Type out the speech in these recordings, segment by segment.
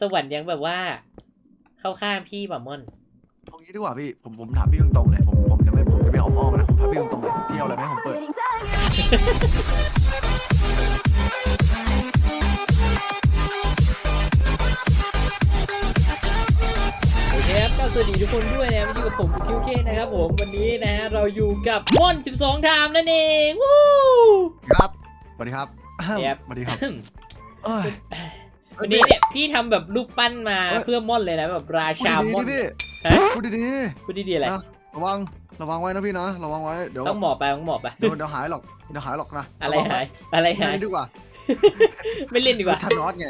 สวรรค์ยังแบบว่า เข้าข้างพี่บ่ามอนเอางี้ดีกว่าพี่ ผมผมถามพี่ตรงๆเลย ผมผมจะไม่ผมจะไม่อ้อมๆนะ ผมถามพี่ตรงๆเลยพี่เอาอะไรไหมให้ผมเปิด โอเคครับก็สวัสดีทุกคนด้วยนะมาอยู่กับผมคิวเคนะครับผมวันนี้นะฮะเราอยู่กับม่อน 12ไทม์นั่นเองวู้ ครับสวัสดีครับ ครับ สวัสดีครับเอ้ย วันนี้เนี่ยพี่ทำแบบรูปปั้นมาเอ้ย เพื่อม่อนเลยนะแบบราพูดชาดีม่อนๆดิพี่ฮะพูดดีพูดดีๆอะไร ๆนะระวังระวังไว้นะพี่นะระวังไว้เดี๋ยวต้องหมอบไปต้องหมอบไปเดี๋ยวเดี๋ยวหายหรอกเดี๋ยวหายหรอกนะอะไรวังหาว้ยอะไรไม่หายเล่นดีกว่าไม่เล่นดีกว่าทานอสไง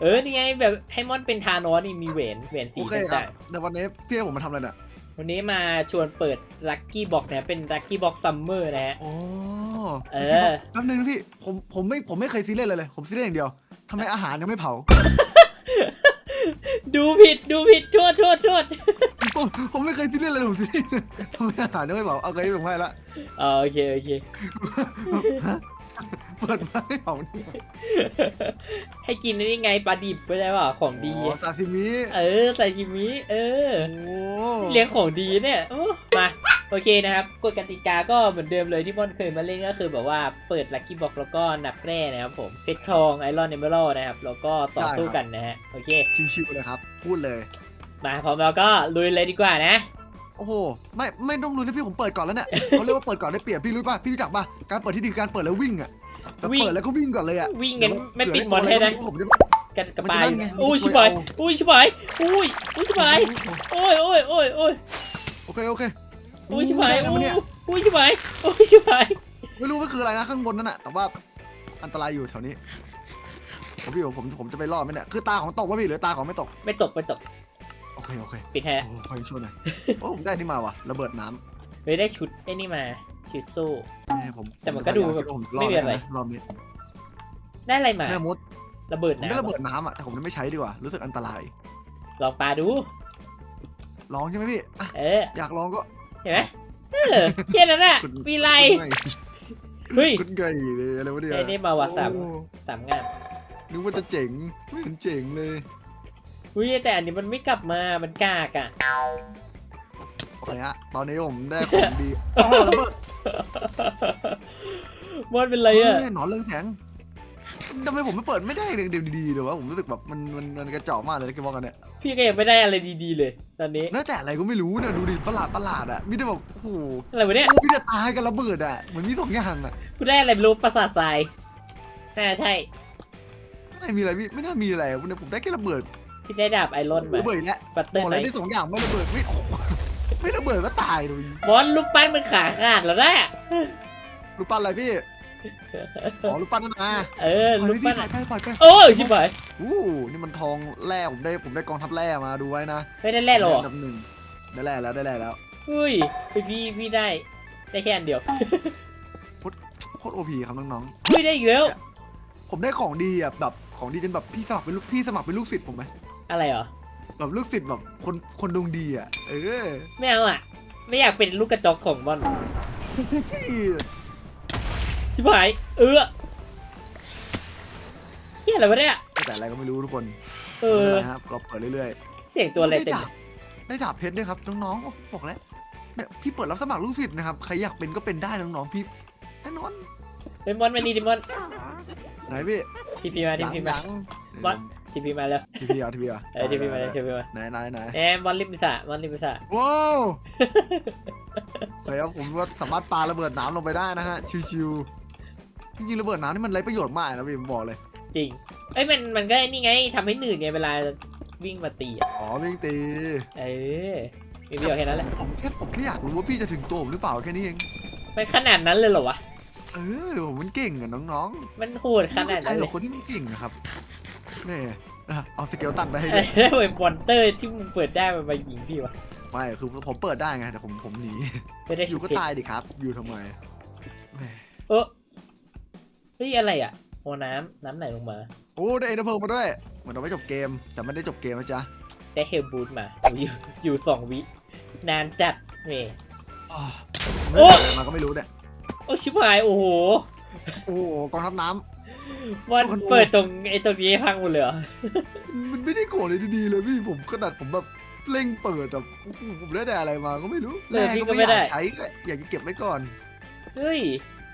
เออ นี่ไงแบบให้ม่อนเป็นทานอสนี่มีเหวนเหวนสีโอเคครับต่างเดี๋ยววันนี้พี่ให้ผมมาทำอะไรเนี่ยๆ วันนี้มาชวนเปิดลัคกี้บ็อกนะเป็นลัคกี้บ็อกซัมเมอร์นะฮะโอ้เออ แป๊บนึงนะพี่ผมผมไม่ผมไม่เคยซีเรียสเลยเลย ผมซีเรียสอย่างเดียวทำไมอาหารยังไม่เผาดูผิดดูผิดโทษโทษโทษผมผมไม่เคยซีเรียสเลยผมซีเรียสทำไมอาหารยังไม่เผาเอาเคยผมให้ละเออโอเคโอเค เปิดมาให้เผานี่ให้กินได้ยังไงปลาดิบไม่ได้ป่ะของดี อ๋อซาซิมิ เออใส่จิมิเออ โอ้เลี้ยงของดีเนี่ยโอ้มาโอเคนะครับกฎกติกาก็เหมือนเดิมเลยที่ม่อนเคยมาเล่นก็คือแบบว่าเปิดลัคกี้บ็อกแล้วก็นับแร่นะครับผมเพชรทองไอรอนเอเมอรัลนะครับแล้วก็ต่อสู้กันนะฮะโอเค ชิวๆเลยครับ พูดเลย มาพร้อมแล้วก็ลุยเลยดีกว่านะ โอ้โห ไม่ ไม่ต้องรู้นะพี่ผมเปิดก่อนแล้วเนี่ย เขาเรียกว่าเปิดก่อนได้เปรียบพี่รู้ป่ะ พี่รู้จักป่ะ การเปิดที่ดีคือการเปิดแล้ววิ่งอะ แบบวิ่ง เปิดแล้วก็วิ่งก่อนเลยอะวิ่งกันไม่ปิดเผื่บอลให้นะผมจะ กันกระมันปาจะยนั่นไงอุ้ยมันจะชิบหายเอา อุ้ยชิบหายอุ้ยอุ้ยชิบหายโอ้ยโอ้ยโอ้ยโอ้ยโอเคโอเคอุ้ยชิบหายได้แล้วอุ้มั้ยงเนี่ยอุ้ยชิบหายอุ้ยชิบหายไม่รู้ว่าคืออะไรนะข้างบนนั่นน่ะแต่ว่าอันตรายอยู่แถวนี้ผมพี่ผมผมจะไปรอดไหมเนี่ยคือตาของตกวะพี่หรือตาของไม่ตกไม่ตกไม่ตกโอเคโอเคปิดแท้โอ้คอยช่วยหน่อยโอ้ผมได้นี่มาว่ะระเบิดน้เฮ้ยได้ชุดไอ้นี่มา ชุดสู้ำให้ผมแต่มันก็ดูแบบผมไม่มีอะไรด้นรอบนี้ได้อะไรมา แม่มดระเบิดผมได้น้ำระเบิดน้ำอะแต่ผมไม่ใช้ดีกว่ารู้สึกอันตราย ลองปลาดู ลองใช่ไหมพี่อะเออ อยากลองก็เห็นไหมเออแค่นั้นน่ะคุณมีไรคุณไงเฮ้ย คุณไงเลยอะไรวะเนี่ยได้ได้มาว่ะสาม โอ้สามงานนึกว่าจะเจ๋งไม่เห็นเจ๋งเลยอุ้ยแต่อันนี้มันไม่กลับมา มันกากอะ โอเคฮะตอนนี้ผมได้ของดีอ๋อระเบิด มอนเป็นไรอะเฮ้ยหนอนเรืองแสงทำไมผมไม่เปิดไม่ได้เรื่องดีๆเลยวะผมรู้สึกแบบมันมันมันกระจอกมากเลยนะเกมบอกกันเนี่ยพี่ก็ยังไม่ได้อะไรดีๆเลย ตอนนี้แล้วแต่อะไรก็ไม่รู้เนี่ยดูดิประหลาดประหลาดอะมีแต่แบบโอ้โหอะไรวะเนี่ยโอ้พี่จะตายกันระเบิดอะเหมือนมีสองอย่างอะกูได้อะไรไม่รู้ประสาททรายน่าใช่ไม่มีอะไรพี่ไม่น่ามีอะไรวันนี้ผมได้แค่ระเบิดพี่ได้ดาบไอรอนมาระเบิดอีกแล้วบัตเตอโอ้ร์อะไรไนได้สองอย่างไม่ระเบิดไม่โอ้โห ไม่ระเบิดก็ตายเลยมอนลูกปั้นมันขาขาดแล้วนะรูปปั้นอะไรพี่อ๋อรูปปั้นนั่นนะเออปล่อยลูกไปพี่ปั้นปล่อยไปปล่อยไปโอ้ยชิบหายอู้นี่มันทองแร่ผมได้ผมได้กองทัพแร่มาดูไว้นะไม่ได้แล่หรอได้อันดับหนึ่งได้แร่แล้วได้แร่แล้วอุ้ยพี่พี่ได้ได้แค่อันเดียวโคตรโอพีครับน้องอุ้ยได้อีกแล้วๆผมได้ของดีอะแบบของดีจนแบบพี่สมัครเป็นลูกพี่สมัครเป็นลูกศิษย์ผมไหมอะไรเหรอ แบบลูกศิษย์แบบคนคนดวงดีอะ เออไม่เอาอะ ไม่อยากเป็นลูกกระจอกของมอนชิบหายเออเฮียอะไรวะเนี่ยแต่อะไรก็ไม่รู้ทุกคนเอไม่อเป็นไรครับเราเปิดเรื่อยเสียงๆตัวอะไรเต็มด้ดาบได้ดาบเพชรด้วยครับน้องๆโอ้บอกแล้วเนี่ยพี่เปิดรับสมัครลูกศิษย์นะครับใครอยากเป็นก็เป็นได้น้องๆพี่แน่นอนเป็นมอนมานี่ดิมอนไหนพี่ ทีพีมาทีพีมายังวัด ทีพีมาแล้วทีพีอะทีพีอะเออทีพีมาแล้วทีพีมาไหนไหนไหนแหมมอนลิมพิสะมอนลิมพิสะว้าวเฮ้ยครับผมว่าสามารถปาระเบิดน้ำลงไปได้นะฮะ ชิวๆจริงๆระเบิดน้ำนี่มันไรประโยชน์มากนะพี่ผมบอกเลย จริงเอ้ยมันมันก็นี่ไงทำให้หนืดไงเวลาวิ่งมาตีอะอ๋อวิ่งตี เออมีประโยชน์แค่นั้นแหละผมแค่ผมแค่อยากรู้ว่าพี่จะถึงตัวผมหรือเปล่าแค่นี้เองมันขนาดนั้นเลยเหรอวะ เออผมมันเก่งอะน้องมันโหดๆขนาดนั้นไม่เลเข้ใจหรอยกคนที่มันเก่งนะครับนี่นะเอาสเกลตันไปให้เอด้อวย แล้วไอ้มอนเตอร์ที่มึงเปิดได้มันมายิงพี่วะไม่ คือผมเปิดได้ไงแต่ผมผมหนี ไม่ได้อชุยู่ดก็เพชรตายดิครับ อยู่ทำไมแหมเออเฮ้ยอะไรอะโอ้น้ำน้ำไหลลงมา โอ้ได้เอ็นเพิร์มาด้วย เหมือนเอาไว้จบเกม แต่ไม่ได้จบเกมนะจ๊ะได้เฮลบูทมาอยู่อยู่สองวิ นานจัดเมย์อ้าวโอ้ไม่ได้อะไรมาก็ไม่รู้เนี่ย โอ้ชิบหายโอ้โหโอ้โหกองทัพน้มันคนดูเปิดตรงไอ้ตรงนี้ให้พังหมดเลยเหรอมันไม่ได้โกรธเลยดีๆเลยพี่ผมขนาดผมแบบเร่งเปิดแบบผมได้แต่อะไรมาก็ไม่รู้เออพี่ก็แรไม่อยาได้ใช้ด้วยอยากจะเก็บไว้ก่อนเฮ้ย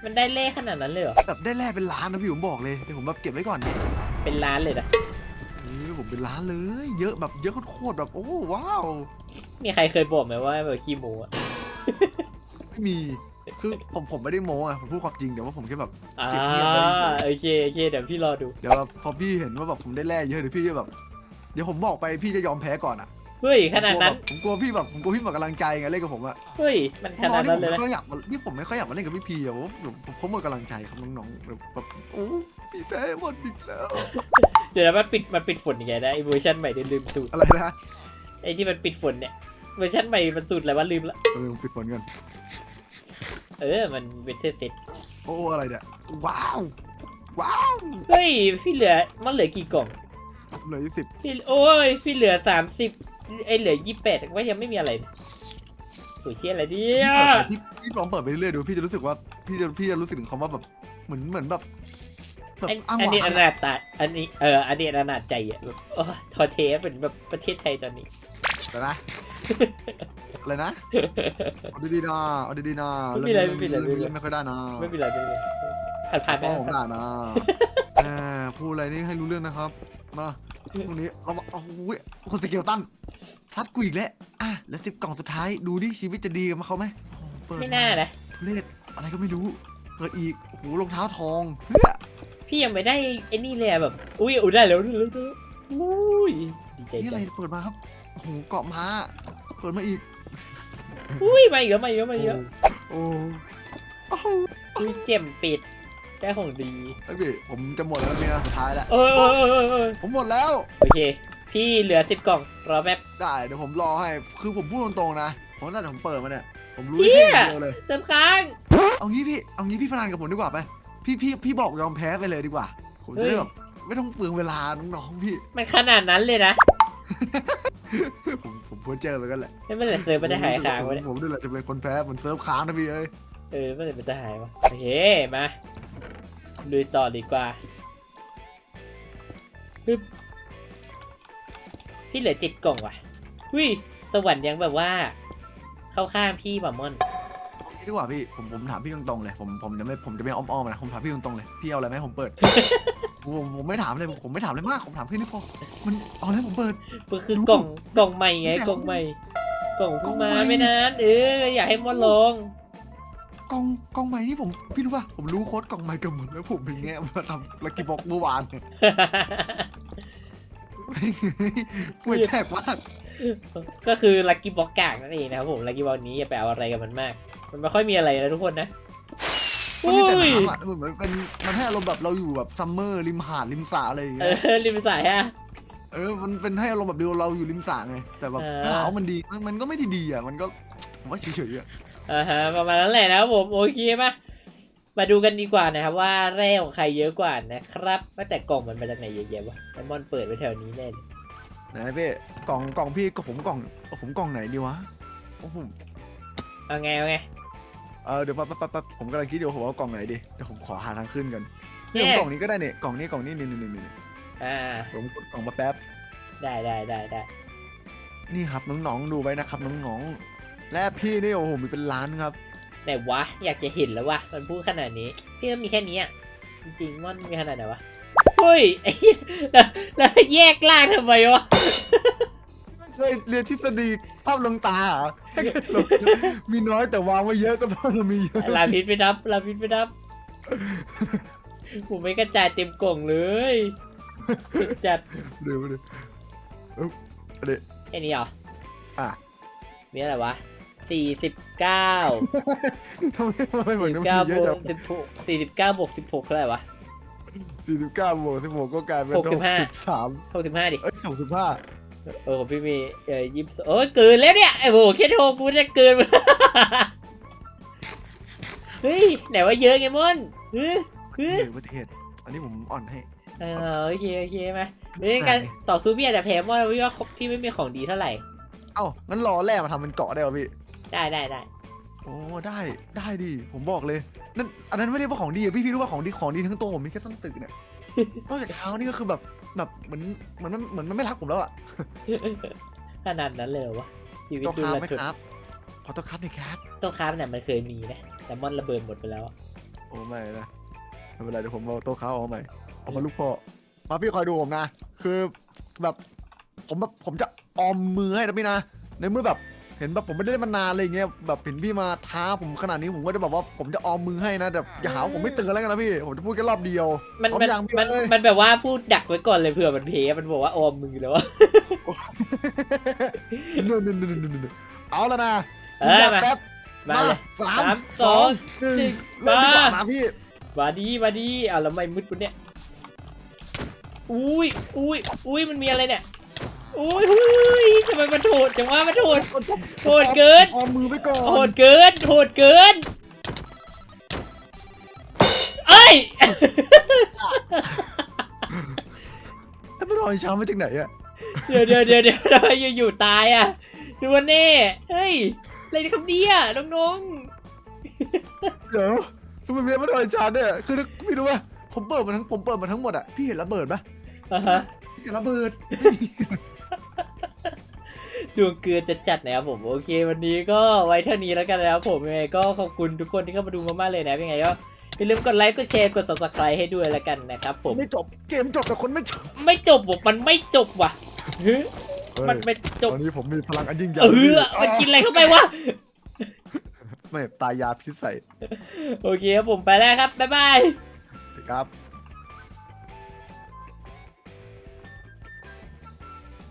มันได้เลขขนาดนั้นเลยเหรอแบบได้แร่เป็นล้านนะพี่ผมบอกเลยแต่ผมแบบเก็บไว้ก่อนเป็นล้านเลยนะเออผมเป็นล้านเลย เยอะแบบเยอะโคตรๆแบบโอ้ว้าวมีใครเคยบอกไหมว่าแบบขี้โม้อะไม่มี คือผมผมไม่ได้โม้อะผมพูดความจริงเดี๋ยวว่าผมแค่แบบอ่าเก็บเงียบไว้โอเคโอเคเดี๋ยวพี่รอดู เดี๋ยวแบบพอพี่เห็นว่าแบบผมได้แร่เยอะเดี๋ยวพี่จะแบบ เดี๋ยวผมบอกไปพี่จะยอมแพ้ก่อนอะเฮ้ยขนาดนั้นผมกลัวแบบผมกลัวพี่แบบผมกลัวพี่หมดกำลังใจไงเล่นกับผมอะเฮ้ยมันขน้นาอดงๆนั้นเลยนี่นะผมไม่ค่อยอยากมานี่ผมไม่ค่อยอยากมาเล่นกับพี่พีอะผมผมผมผมหมดกำลังใจครับน้องๆแบบแบบโอ้พี่แพ้หมดอีกแล้วเดี๋ยวนะมันปิดมันปิดฝนยังไงนะไอเวอร์ชันใหม่เดี๋ยวลืมสูตรอะไรนะไอที่มันปิดฝนเนี่ยเวอร์ชันใหม่มันสูตรอะไรวะลืมละเออปิดฝนกัน เออ มันเวทเทอร์เซตโอ้อะไรเนี่ย ว้าว ว้าวเฮ้ย พี่เหลือ มันเหลือกี่กล่อง เหลือยี่สิบพี่โอ้ย พี่เหลือสามสิบไอเหลือยี่สิบแปดว่ายังไม่มีอะไรเลยโอ้ยเชี่ยอะไรเนี่พี่ยเปิดไปพี่พี่ลองเปิดไปเรื่อยๆดูพี่จะรู้สึกว่าพี่จะพี่จะรู้สึกถึงคำว่าแบบเหมือนเหมือนแบบ แบบอันอ้างอันนี้ว้าองนาจตาอันนี้เอออันนี้อนาจใจอะแบบโอ้ยทอเทสเป็นแบบประเทศไทยตอนนี้เดี๋ยวนะอะไรนะเอาดีๆนะเอาดีๆนะไม่มีอะไรไม่มีอะไรไม่มีอะไรเล่นไม่ค่อยได้นะไม่เป็นไรไม่เป็นไรผ่านผ่านไปพ่อผมด่านะแหมพูดอะไรนี่ให้รู้เรื่องนะครับมาพรุ่งนี้เรามาโอ้โหคนสเกลตันซัดกูอีกแล้วอะแล้วสิบกล่องสุดท้ายดูดิชีวิตจะดีกับเขาไหมโอ้โหเปิดไม่น่านะทุเรศอะไรก็ไม่รู้เปิดอีกโอ้โหรองเท้าทองเพื่อ พี่ยังไม่ได้ไอ้นี่เลยอะแบบ อุ้ยอุ้ยได้แล้วได้แล้วได้แล้วอุ้ยดีใจนี่จัอะไรงเปิดมาครับโอ้โหเกาะม้าเปิดมาอีก อุ้ยมาอีกแล้วมาอีกแล้วมาอีกแล้วโอ้โอ้โหอุ้ยเจ็มปิดได้ของดี ไอ้พี่ผมจะหมดแล้วเนี่ยสุดท้ายแล้วเออเออเออเออเออผมหมดแล้ว โอเค พี่เหลือสิบกล่องรอแป๊บ ได้เดี๋ยวผมรอให้ คือผมพูดตรงๆนะ ผมตั้งแต่ผมเปิดมาเนี่ย ผมรู้เหี้แค่ยอย่างเดียวเลย เติมค้าง เอางี้พี่ เอางี้พี่พนันกับผมดีกว่าไป พี่พี่พี่บอกยอมแพ้ไปเลยดีกว่า ผมจะได้แบบไม่ต้องเปลืองเวลาน้องๆพี่ มันขนาดนั้นเลยนะผมผมพูดเจอไปกันแหละไม่เป็นไรเซิร์ฟไม่ได้หายค้างผมไว้เนี่ยผมด้วยแหละจะเป็นคนแพ้เหมือนเซิร์ฟค้างนะพี่เอ้ยเออไม่เป็นไรมันจะหายวะโอเคมาลุยต่อดีกว่าปึ๊บพี่เหลือเจ็ดกล่องว่ะอุ้ยสวรรค์ยังแบบว่า เข้าข้างพี่หมามอน เอางี้ดีกว่าพี่ผมผมถามพี่ตรงๆเลยผมผมจะไม่ผมจะไม่อ้อมๆนะผมถามพี่ตรงๆเลยพี่เอาอะไรไหมผมเปิด ผมผมไม่ถามเลยผมไม่ถามเลยมากผมถามแค่นี้พอมันเอาอะไรผมเปิดมันคือรู้กล่องกล่องใหม่ไงรู้จักกล่องใหม่ กล่องเพิ่งกล่มาองใหม่ ไม่นานเอออยากให้มอนลองกล่องกล่องใหม่นี่ผมพี่รู้ป่ะผมรู้โค้ดกล่องใหม่เกันหมดแล้วผมเป็นแง่มาทำลักกี้บ็อกเมื่อวานเนี่ยป่วยแทกมากก็คือลักกี้บ็อกกากนั่นเองนะครับผมลักกี้บ็อกนี้อย่าไปเอาอะไรกับมันมาก มันไม่ค่อยมีอะไรนะทุกคนนะมันอุ้มีแต่ยน้ำอะมันเหมือนเป็นมันให้อารมณ์แบบเราอยู่แบบซัมเมอร์ริมหาดริมสระอะไรอย่างเอเงี้ยอริมสายฮะเออมันเป็นให้อารมณ์แบบเดียวเราอยู่ริมสระไงแต่แบบเออ ถ้าถามว่ามันดีมันมันก็ไม่ได้ดีอะมันก็ผมว่าเฉยๆอะอ่าฮะประมาณนั้นแหละนะครับผมโอเคปะมาดูกันดีกว่านะครับว่าแร่ของใครเยอะกว่านะครับว่าแต่กล่องมันมาจากไหนเยอะแยะวะไอมอนเปิดไว้แถวนี้แน่เลยไหนพี่กล่องกล่องพี่ก็ผมกล่องผมกล่องไหนดีวะโอ้โหเอาไงเอาไง เออเดี๋ยวแป๊บแป๊บแป๊บแป๊บผมกำลังคิดอยู่ผมเอากล่องไหนดีเดี๋ยวผมขอหาทางขึ้นกันเนี่เนี่ยยกล่องนี้ก็ได้เนี่ยกล่องนี้กล่องนี้นี่นี่นี่นี่อ่าผมกดกล่องมาแป๊บได้ได้ได้ได้นี่ครับน้องๆดูไว้นะครับน้องๆและพี่นี่โอ้โหมีเป็นล้านครับไหนวะอยากจะเห็นแล้ววะมันพูดขนาดนี้พี่มันมีแค่นี้อะจริงๆมันมีขนาดไหนวะเฮ้ยไอ้เหี้ยแล้วแล้วแยกล่างทำไมวะ เคยเรียนทฤษฎีภาพลวงตาเหรอมีน้อยแต่วางไว้เยอะก็ต้องมีเยอะลาพิษไปนับลาพิษไปนับผมไม่กระจายเต็มกล่องเลยสุดจัดเดี๋ยวเดี๋ยวเอ้าเดี๋ยวแค่นี้เหรออะมีอะไรวะสี่สิบเก้าทำไมทำไมเหมือนสี่มันเก้ามีบเยอะวจักงสิบหกสี่สิบเก้าบวกสิบหกเท่าไหร่วะ สี่สิบเก้าบวกสิบหกก็กลายเป็นหกสิบห้าสิบสาม หกสิบห้าดิ เอ้ยสองสิบห้า เออของพี่มีเออยี่สิบโอ้ยเกินแล้วเนี่ยไอ้โหแค่โทรกูจะเกินเฮ้ยไหนว่าเยอะไงมอนเฮ้ยเฮ้ยอุบัติเหตุอันนี้ผมอ่อนให้เออโอเคโอเคมาเรื่องการต่อสู้พี่อาจจะแพ้มอนพี่ว่าพี่ไม่มีของดีเท่าไหร่เอ้างั้นรอแร่มาทำเป็นเกาะได้ป่ะพี่ได้ได้ได้โอ้ได้ได้ดิผมบอกเลยนั่นอันนั้นไม่เรียกว่าของดีอะพี่พี่รู้ว่าของดีของดีทั้งตัวผมมีแค่ต้นตึกเนี่ย นอกจากเท้านี่ก็คือแบบแบบเหมือนเหมือนมันเหมือนมันไม่รักผมแล้วอะขนาดนั้นเลยเหรอวะชีวิตตัวดูคราฟระไหมทึกครับขอตัวคราฟหน่อยครับตัวคราฟเนี่ยมันเคยมีนะแต่มอนระเบิดหมดไปแล้วอะโอ้ไม่นะไม่เป็นไรเดี๋ยวผมเอาตัวคราฟออกมาใหม่เอามาลูกพ่อมาพี่คอยดูผมนะ คือแบบผมแบบผมจะออมมือให้นะพี่นะในเมื่อแบบ เห็นแบบผมไม่ได้เล่นมานานอะไรอย่างเงี้ยแบบเห็นพี่มาท้าผมขนาดนี้ผมก็จะแบบว่าผมจะออมมือให้นะแบบอย่าหาว่าผมไม่เตือนแล้วกันนะพี่ผมจะพูดแค่รอบเดียวมันพร้อมมันยังพี่มันเอ้ยมันแบบว่าพูดดักไว้ก่อนเลยเผื่อมันเพมันบอกว่าออมมือแล้ววะ นู่นนู่นนู่นนู่นนู่นเอาแล้วนะเออมา แป๊บมาเลยสาสามมสองหนึ่งหนึ่งเริ่มดีกว่ามามาพี่ มาดีมาดีอะแล้วไม่มืดปุ๊เนี่ยอุ้ยอุ้ยอุ้ยมันมีอะไรเนี่ย อุ้ยอุ้ยทำไมมันโหดจังวะมันโหดโหดเกินออมมือไปก่อนโหดเกินโหดเกินเอ้ยถ้าไม่รอยช้ามาจากไหนอะเดี๋ยวเดี๋ยวเดี๋ยวเดี๋ยวทำไมอยู่ๆตายอะดูวันเน่เฮ้ยอะไรครับเนี่ยน้องเดี๋ยวทำไมไม่รอยช้าเนี่ยคือพี่รู้ป่ะผมเปิดมาทั้งผมเปิดมาทั้งหมดอะพี่เห็นระเบิดปะๆอ่าฮะพี่เห็นระเบิด ดวงเกลือจะจัดนะครับผมโอเค วันนี้ก็ไว้เท่านี้แล้วกันนะครับผมยังไงก็ขอบคุณทุกคนที่เข้ามาดูมากๆเลยนะยังไงก็อย่าลืมกดไลค์กดแชร์กด subscribe ให้ด้วยแล้วกันนะครับผมไม่จบเกมจบแต่คนไม่จบไม่จบบอกมันไม่จบว่ะเฮ้ยมันไม่จบตอนนี้ผมมีพลังอันยิ่งใหญ่เออมันกินอะไรเข้าไปวะไม่ตายยาพิษใส่โอเคครับผมไปแล้วครับบ๊ายบายครับ